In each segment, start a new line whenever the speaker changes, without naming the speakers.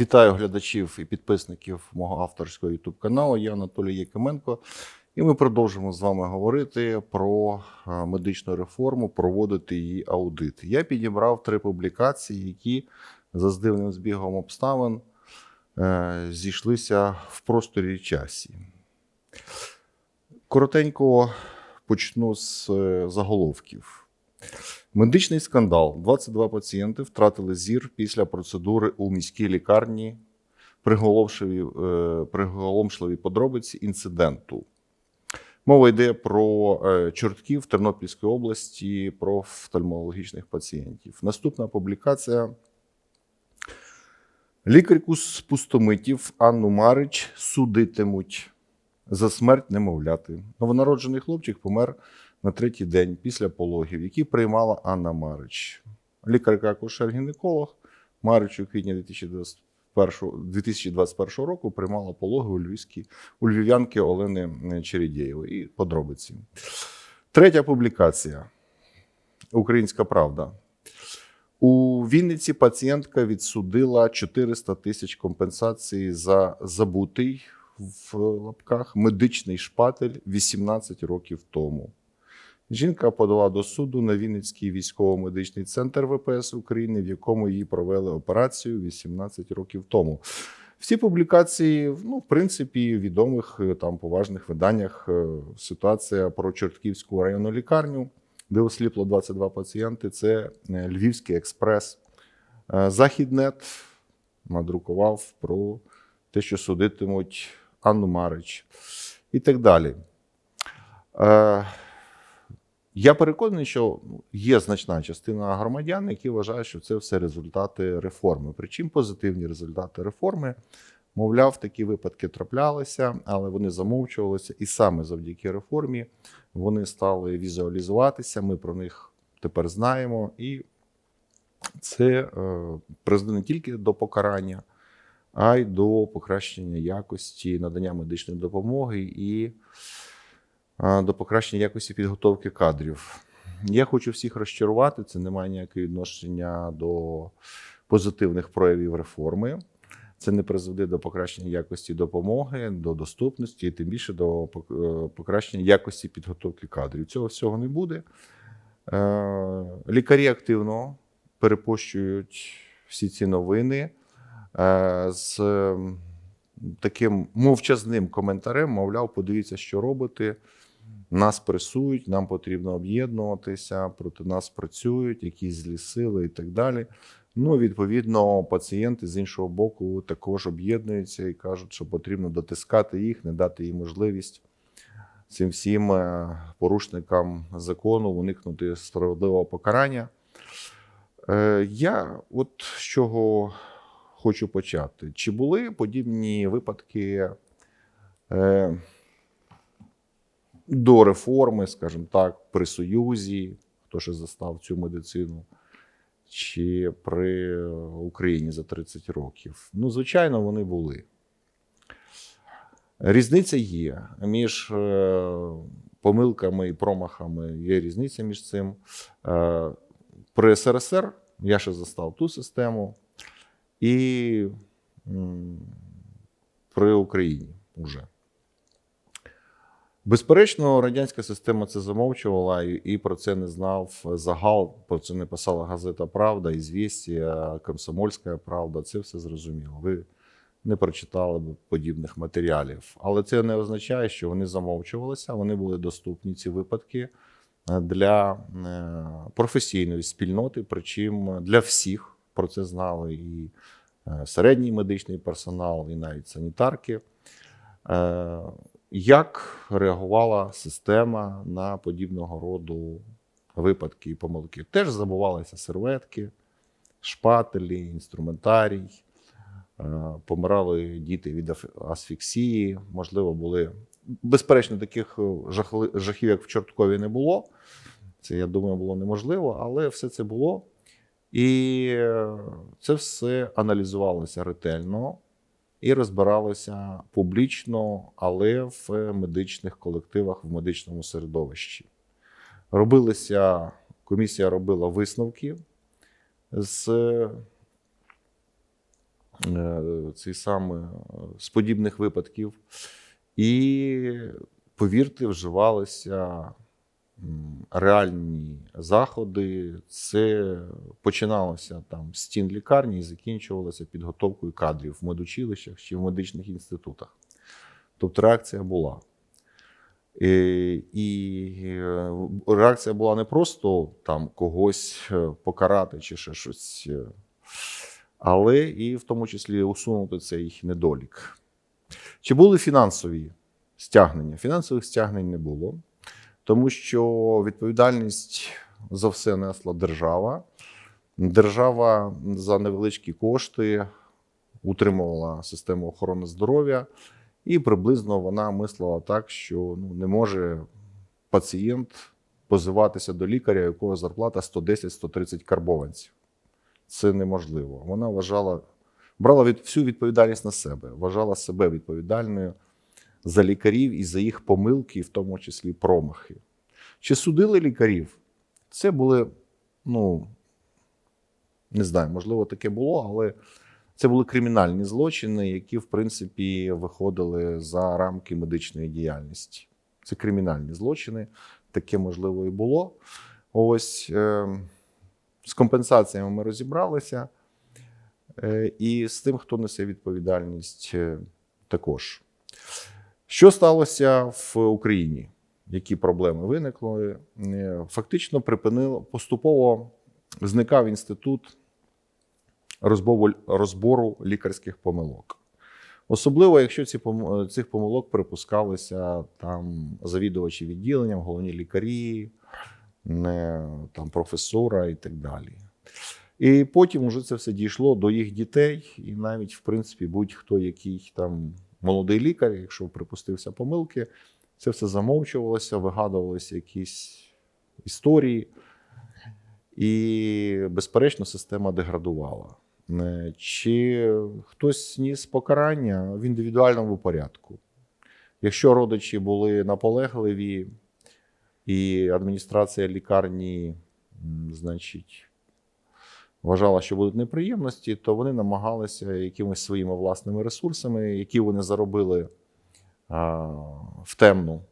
Вітаю глядачів і підписників мого авторського YouTube каналу. Я Анатолій Якименко, і ми продовжимо з вами говорити про е, медичну реформу, проводити її аудит. Я підібрав три публікації, які за здивним збігом обставин е, зійшлися в просторі часі. Коротенько почну з е, заголовків. Медичний скандал. 22 пацієнти втратили зір після процедури у міській лікарні. Приголомшливі, е, подробиці інциденту. Мова йде про е, чортків Тернопільської області, про офтальмологічних пацієнтів. Наступна публікація. Лікарку з пустомитів Анну Марич судитимуть за смерть немовляти. Новонароджений хлопчик помер на третій день після пологів, які приймала Анна Марич. Лікарка акушер-гінеколог Марич у квітні 2021, 2021 року приймала пологи у Львівській, у львів'янки Олени Чередєєвої. І подробиці. Третя публікація. Українська правда. У Вінниці пацієнтка відсудила 400 тисяч компенсації за забутий в лапках медичний шпатель 18 років тому. Жінка подала до суду на Вінницький військово-медичний центр ВПС України, в якому її провели операцію 18 років тому. Всі публікації, ну, в принципі, відомих е, там поважних виданнях. е, Ситуація про Чортківську районну лікарню, де осліпло 22 пацієнти. Це е, Львівський експрес. Західнет надрукував про те, що судитимуть Анну Марич і так далі. Я переконаний, що є значна частина громадян, які вважають, що це все результати реформи. Причому позитивні результати реформи. Мовляв, такі випадки траплялися, але вони замовчувалися, і саме завдяки реформі вони стали візуалізуватися. Ми про них тепер знаємо, і це е, призведе не тільки до покарання, а й до покращення якості надання медичної допомоги і до покращення якості підготовки кадрів. Я хочу всіх розчарувати. Це не має ніякого відношення до позитивних проявів реформи. Це не призведе до покращення якості допомоги, до доступності, і тим більше до е, покращення якості підготовки кадрів. Цього всього не буде. Е, Лікарі активно перепощують всі ці новини е, з таким мовчазним коментарем, мовляв, подивіться, що робите. Нас пресують, нам потрібно об'єднуватися, проти нас працюють, якісь злі сили і так далі. Ну, відповідно, пацієнти з іншого боку також об'єднуються і кажуть, що потрібно дотискати їх, не дати їм можливість цим всім е, порушникам закону уникнути справедливого покарання. Е, Я от з чого хочу почати. Чи були подібні випадки е, до реформи, скажімо так, при Союзі, хто ще застав цю медицину, чи при Україні за 30 років? Ну, звичайно, вони були. Різниця є між е, помилками і промахами. Є різниця між цим. Е, При СРСР я ще застав ту систему, і при Україні вже. Безперечно, радянська система це замовчувала, і, про це не знав загал. Про це не писала газета Правда, «Ізвістія», Комсомольська Правда. Це все зрозуміло. Ви не прочитали б подібних матеріалів. Але це не означає, що вони замовчувалися. Вони були доступні ці випадки е, для е, професійної спільноти, причому для всіх про це знали і е, середній медичний персонал, і навіть санітарки. Як реагувала система на подібного роду випадки і помилки? Теж забувалися серветки, шпателі, інструментарій. Е, Помирали діти від асфіксії. Можливо, були безперечно, таких е, жахів, як в Чорткові, не було. Це, я думаю, було неможливо, але все це було. І е, це все аналізувалося ретельно і розбиралося публічно, але в медичних колективах, в медичному середовищі. Робилися, комісія робила висновки з е, цей саме е, з подібних випадків. І, повірте, вживалися реальні заходи. Це починалося там з стін лікарні і закінчувалося підготовкою кадрів в медучилищах чи в медичних інститутах. Тобто реакція була. Е, І е, реакція була не просто там когось е, покарати чи ще щось, але і в тому числі усунути цей недолік. Чи були фінансові стягнення? Фінансових стягнень не було, тому що відповідальність за все несла держава. Держава за невеличкі кошти утримувала систему охорони здоров'я, і приблизно вона мислила так, що ну, не може пацієнт позиватися до лікаря, якого зарплата 110-130 карбованців. Це неможливо. Вона вважала, брала від, всю відповідальність на себе, вважала себе відповідальною за лікарів і за їх помилки, в тому числі промахи. Чи судили лікарів? Це були, ну, не знаю, можливо, таке було, але це були кримінальні злочини, які, в принципі, виходили за рамки медичної діяльності. Це кримінальні злочини, таке можливо і було. Ось е, з компенсаціями ми розібралися, е, і з тим, хто несе відповідальність, е, також. Що сталося в Україні? Які проблеми виникли? Е, Фактично припинило поступово зникав інститут розбору, лікарських помилок. Особливо, якщо ці цих помилок припускалися там завідувачі відділенням, головні лікарі, там, професора і так далі. І потім вже це все дійшло до їх дітей, і навіть, в принципі, будь-хто, який там молодий лікар, якщо припустився помилки, це все замовчувалося, вигадувалися якісь історії, і, безперечно, система деградувала. Е, Чи хтось ніс покарання в індивідуальному порядку? Якщо родичі були наполегливі, і адміністрація лікарні, значить, вважала, що будуть неприємності, то вони намагалися якимись своїми власними ресурсами, які вони заробили в темну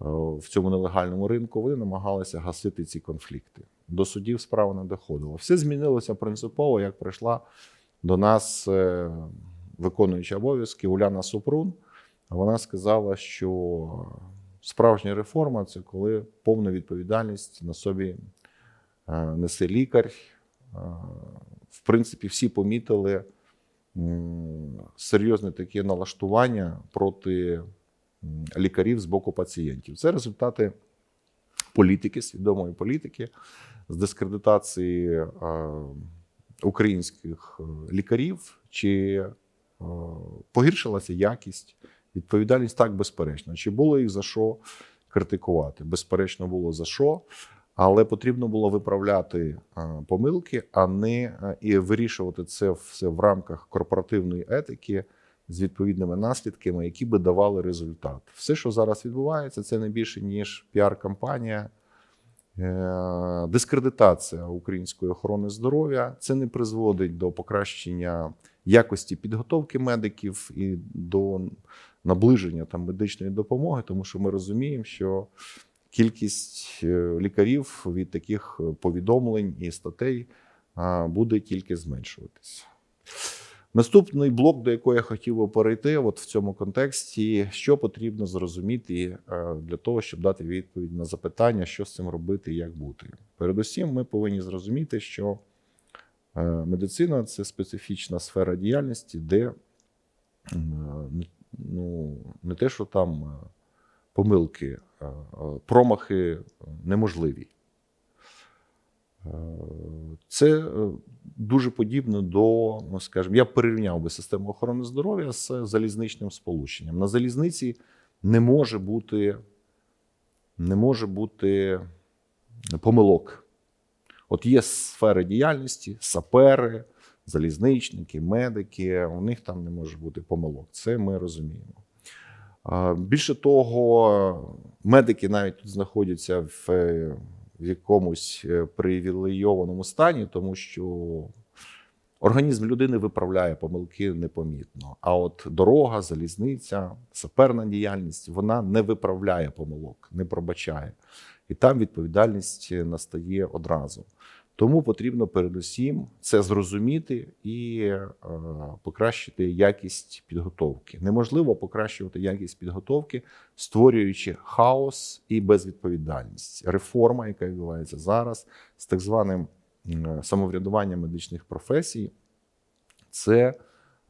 в цьому нелегальному ринку, вони намагалися гасити ці конфлікти. До судів справа не доходило. Все змінилося принципово, як прийшла до нас е, виконуюча обов'язки Уляна Супрун. Вона сказала, що справжня реформа це коли повна відповідальність на собі е, несе лікар. Е, В принципі, всі помітили серйозне таке налаштування проти лікарів з боку пацієнтів. Це результати політики, свідомої політики, з дискредитації українських е, лікарів, чи е, погіршилася якість, відповідальність так безперечно. Чи було їх за що критикувати? Безперечно, було за що. Але потрібно було виправляти е, помилки, а не е, і вирішувати це все в рамках корпоративної етики з відповідними наслідками, які би давали результат. Все, що зараз відбувається, це не більше ніж піар-кампанія, е, дискредитація української охорони здоров'я. Це не призводить до покращення якості підготовки медиків і до наближення там медичної допомоги, тому що ми розуміємо, що кількість е, лікарів від таких е, повідомлень і статей буде тільки зменшуватися. Наступний блок, до якого я хотів би перейти, от в цьому контексті, що потрібно зрозуміти е, для того, щоб дати відповідь на запитання, що з цим робити і як бути. Передусім, ми повинні зрозуміти, що медицина це специфічна сфера діяльності, де ну, не те, що там помилки, е, промахи неможливі. Е, Це е, дуже подібно до, ну, скажімо, я порівняв би систему охорони здоров'я з залізничним сполученням. На залізниці не може бути, не може бути помилок. От є сфери діяльності, сапери, залізничники, медики, у них там не може бути помилок. Це ми розуміємо. Більше того, медики навіть тут знаходяться в, е, в якомусь е, привілейованому стані, тому що Організм людини виправляє помилки непомітно. А от дорога, залізниця, саперна діяльність вона не виправляє помилок, не пробачає. І там відповідальність настає одразу. Тому потрібно передусім це зрозуміти і е, покращити якість підготовки. Неможливо покращувати якість підготовки, створюючи хаос і безвідповідальність. Реформа, яка відбувається зараз, з так званим самоврядуванням медичних професій, це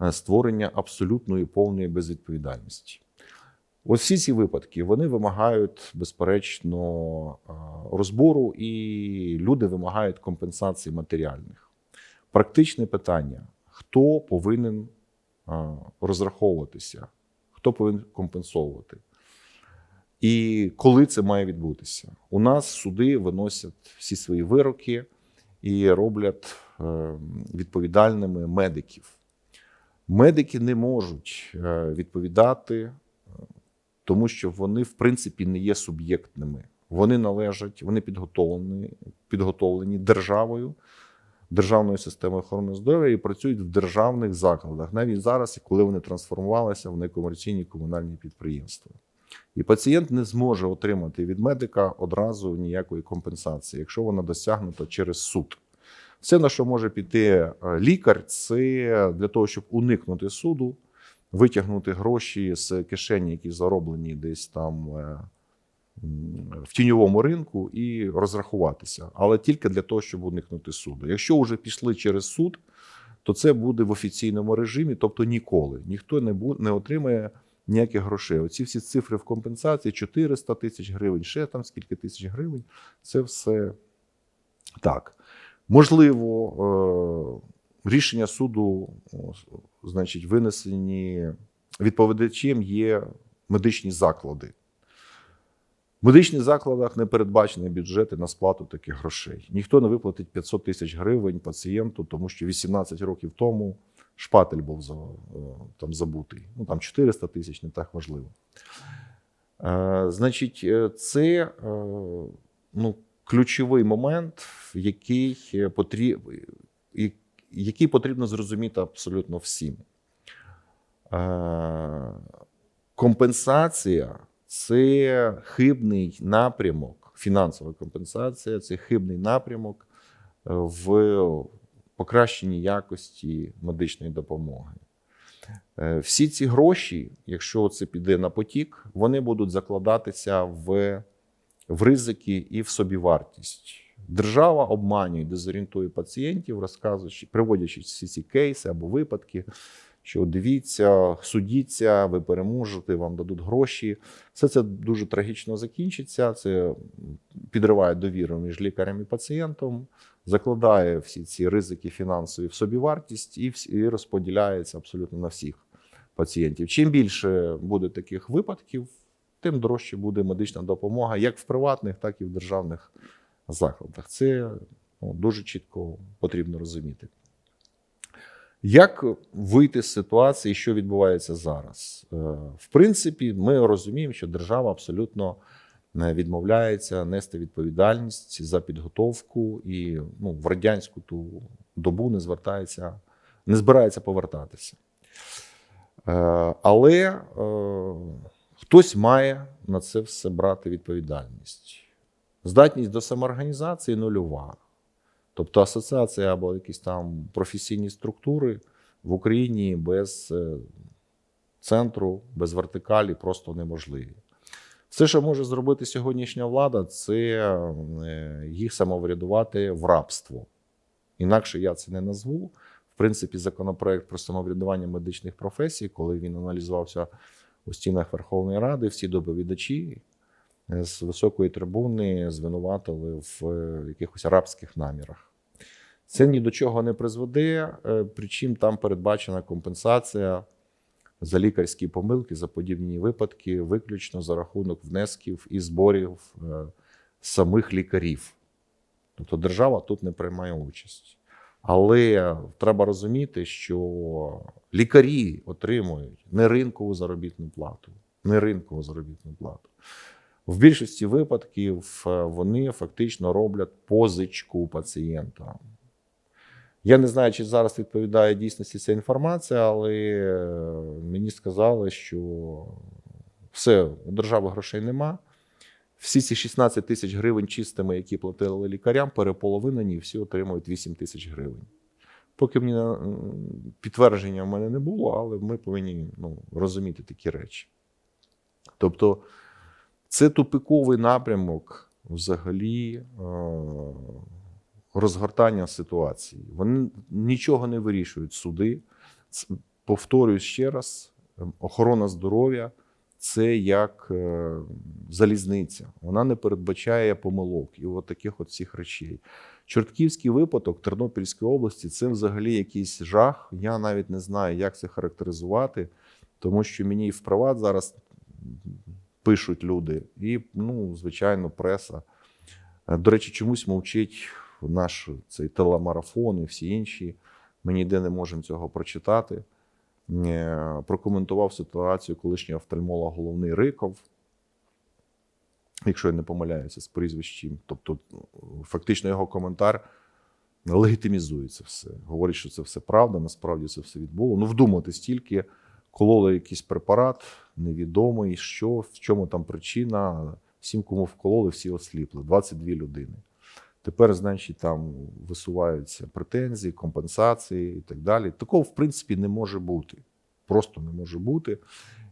е, створення абсолютної повної безвідповідальності. Всі ці випадки вони вимагають безперечно е, розбору, і люди вимагають компенсацій матеріальних. Практичне питання: хто повинен е, розраховуватися, хто повинен компенсовувати? І коли це має відбутися? У нас суди виносять всі свої вироки і роблять е, відповідальними медиків. Медики не можуть відповідати, тому що вони, в принципі, не є суб'єктними. Вони належать, вони підготовлені, підготовлені державою, державною системою охорони здоров'я і працюють в державних закладах, навіть зараз, коли вони трансформувалися в некомерційні комунальні підприємства. І пацієнт не зможе отримати від медика одразу ніякої компенсації, якщо вона досягнута через суд. Все, на що може піти е, лікар, це для того, щоб уникнути суду, витягнути гроші з кишені, які зароблені десь там е, в тіньовому ринку, і розрахуватися. Але тільки для того, щоб уникнути суду. Якщо вже пішли через суд, то це буде в офіційному режимі, тобто ніколи. Ніхто не, бу- не отримає ніяких грошей. Оці всі цифри в компенсації 400 тисяч гривень, ще там скільки тисяч гривень. Це все так. Можливо, е, рішення суду, значить, винесені відповідачем є медичні заклади. В медичних закладах не передбачені бюджети на сплату таких грошей. Ніхто не виплатить 500 тисяч гривень пацієнту, тому що 18 років тому шпатель був там забутий. Ну там 400 тисяч, не так важливо. Е, Значить, е, це е, ну, ключовий момент, який потрібно, який потрібно зрозуміти абсолютно всім. Е, Компенсація це хибний напрямок, фінансова компенсація це хибний напрямок е, в покращенні якості медичної допомоги. Е, Всі ці гроші, якщо це піде на потік, вони будуть закладатися в, в ризики і в собівартість. Держава обманює, дезорієнтує пацієнтів, розказуючи, приводячи всі ці кейси або випадки, що дивіться, судіться, ви переможете, вам дадуть гроші. Все це дуже трагічно закінчиться. Це підриває довіру між лікарем і пацієнтом, закладає всі ці ризики фінансові в собівартість і, і розподіляється абсолютно на всіх пацієнтів. Чим більше буде таких випадків, тим дорожче буде медична допомога, як в приватних, так і в державних закладах. Це ну, дуже чітко потрібно розуміти. Як вийти з ситуації, що відбувається зараз? Е, В принципі, ми розуміємо, що держава абсолютно відмовляється нести відповідальність за підготовку і ну, в радянську ту добу не звертається, не збирається повертатися. Е, Але е, хтось має на це все брати відповідальність. Здатність до самоорганізації нульова. Тобто асоціація або якісь там професійні структури в Україні без е, центру, без вертикалі просто неможливі. Все, що може зробити сьогоднішня влада, це е, їх самоврядувати в рабство. Інакше я це не назву. В принципі, законопроект про самоврядування медичних професій, коли він аналізувався у стінах Верховної Ради, всі доповідачі з високої трибуни звинуватили в е, якихось арабських намірах. Це ні до чого не призведе, е, причому там передбачена компенсація за лікарські помилки, за подібні випадки, виключно за рахунок внесків і зборів е, самих лікарів. Тобто держава тут не приймає участь. Але треба розуміти, що лікарі отримують не ринкову заробітну плату, не ринкову заробітну плату. В більшості випадків е, вони фактично роблять позичку пацієнта. Я не знаю, чи зараз відповідає дійсності ця інформація, але е, мені сказали, що все, у держави грошей нема. Всі ці 16 тисяч гривень чистими, які платили лікарям, переполовинені, всі отримують 8 тисяч гривень. Поки мені е, підтвердження в мене не було, але ми повинні ну, розуміти такі речі. Тобто, це тупиковий напрямок взагалі е, розгортання ситуації. Вони нічого не вирішують суди. Повторюю ще раз: ем, охорона здоров'я це як е, залізниця. Вона не передбачає помилок і от таких от всіх речей. Чортківський випадок Тернопільської області це взагалі якийсь жах. Я навіть не знаю, як це характеризувати, тому що мені і в приват зараз пишуть люди, і, ну, звичайно, преса. Е, До речі, чомусь мовчить наш цей телемарафон і всі інші. Ми ніде не можемо цього прочитати. Е, Прокоментував ситуацію колишній офтальмолог головний Риков, якщо я не помиляюся з прізвищем. Тобто, фактично, його коментар легітимізує це все. Говорить, що це все правда, насправді це все відбуло. Ну, вдуматись тільки, кололи якийсь препарат, невідомий, що, в чому там причина. Всім, кому вкололи, всі осліпли. 22 людини. Тепер, значить, там висуваються претензії, компенсації і так далі. Такого, в принципі, не може бути. Просто не може бути.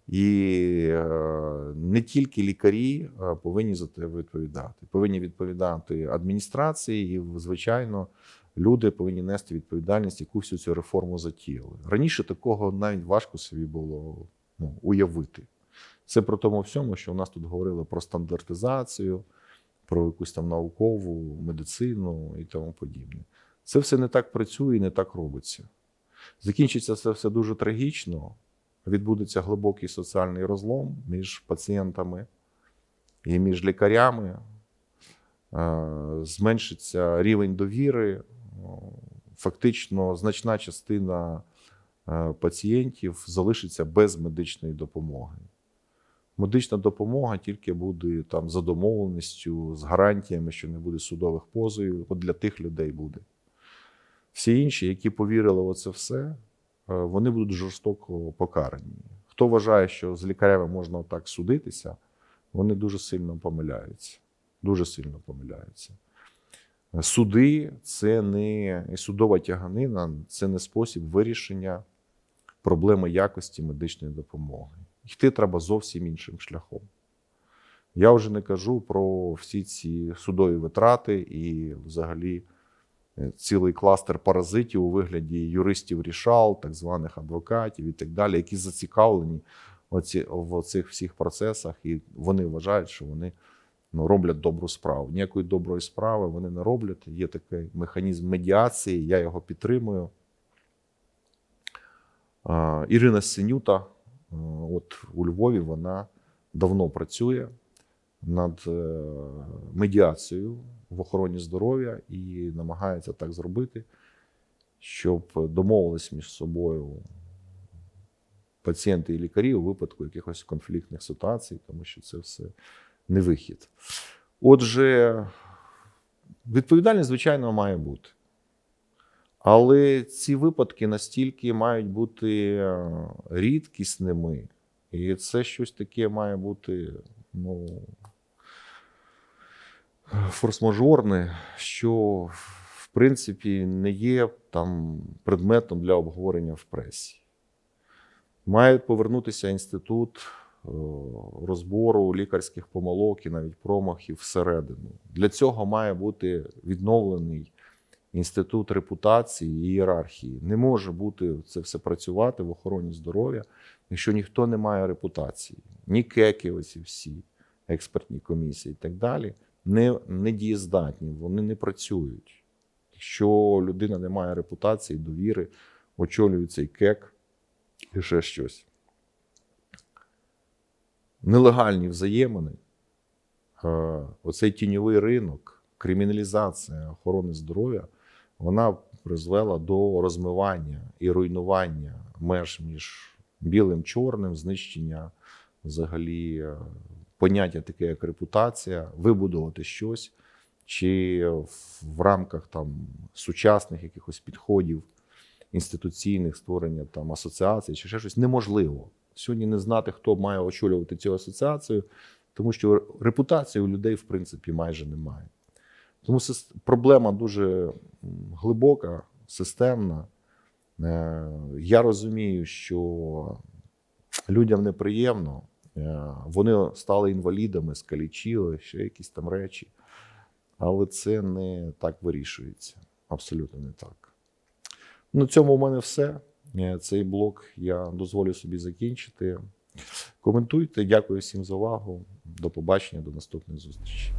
І е, не тільки лікарі е, повинні за це відповідати. Повинні відповідати адміністрації, і, звичайно, люди повинні нести відповідальність, яку всю цю реформу затіяли. Раніше такого навіть важко собі було ну, уявити. Це про тому всьому, що у нас тут говорили про стандартизацію, про якусь там наукову медицину і тому подібне. Це все не так працює і не так робиться. Закінчиться це все дуже трагічно. Відбудеться глибокий соціальний розлом між пацієнтами і між лікарями. Зменшиться рівень довіри. Фактично, значна частина е, пацієнтів залишиться без медичної допомоги. Медична допомога тільки буде там за домовленістю, з гарантіями, що не буде судових позовів. От для тих людей буде. Всі інші, які повірили в це все, е, вони будуть жорстоко покарані. Хто вважає, що з лікарями можна так судитися, вони дуже сильно помиляються. Дуже сильно помиляються. Суди це не судова тяганина, це не спосіб вирішення проблеми якості медичної допомоги. Йти треба зовсім іншим шляхом. Я вже не кажу про всі ці судові витрати і взагалі е, цілий кластер паразитів у вигляді юристів рішал, так званих адвокатів і так далі, які зацікавлені в цих всіх процесах, і вони вважають, що вони ну, роблять добру справу. Ніякої доброї справи вони не роблять. Є такий механізм медіації, я його підтримую. Ірина Синюта, е, от у Львові, вона давно працює над е, медіацією в охороні здоров'я і намагається так зробити, щоб домовились між собою пацієнти і лікарі у випадку якихось конфліктних ситуацій, тому що це все не вихід. Отже, відповідальність, звичайно, має бути. Але ці випадки настільки мають бути е, рідкісними, і це щось таке має бути ну, форс-мажорне, що в принципі не є там предметом для обговорення в пресі. Має повернутися інститут розбору лікарських помилок і навіть промахів всередину. Для цього має бути відновлений інститут репутації і ієрархії. Не може бути це все працювати в охороні здоров'я, якщо ніхто не має репутації. Ні кеки, оці всі експертні комісії і так далі, не, не дієздатні, вони не працюють. Якщо людина не має репутації, довіри, очолює цей кек і ще щось. Нелегальні взаємини, е, оцей тіньовий ринок, криміналізація охорони здоров'я, вона призвела до розмивання і руйнування меж між білим чорним, знищення взагалі е, поняття таке, як репутація, вибудувати щось, чи в, в рамках там сучасних якихось підходів інституційних створення там асоціацій чи ще щось неможливо. Сьогодні не знати, хто має очолювати цю асоціацію, тому що репутації у людей, в принципі, майже немає. Тому проблема дуже глибока, системна. Е, Я розумію, що людям неприємно. Е, Вони стали інвалідами, скалічили, ще якісь там речі. Але це не так вирішується. Абсолютно не так. На цьому в мене все. Цей блок я дозволю собі закінчити. Коментуйте. Дякую всім за увагу. До побачення, до наступних зустрічей.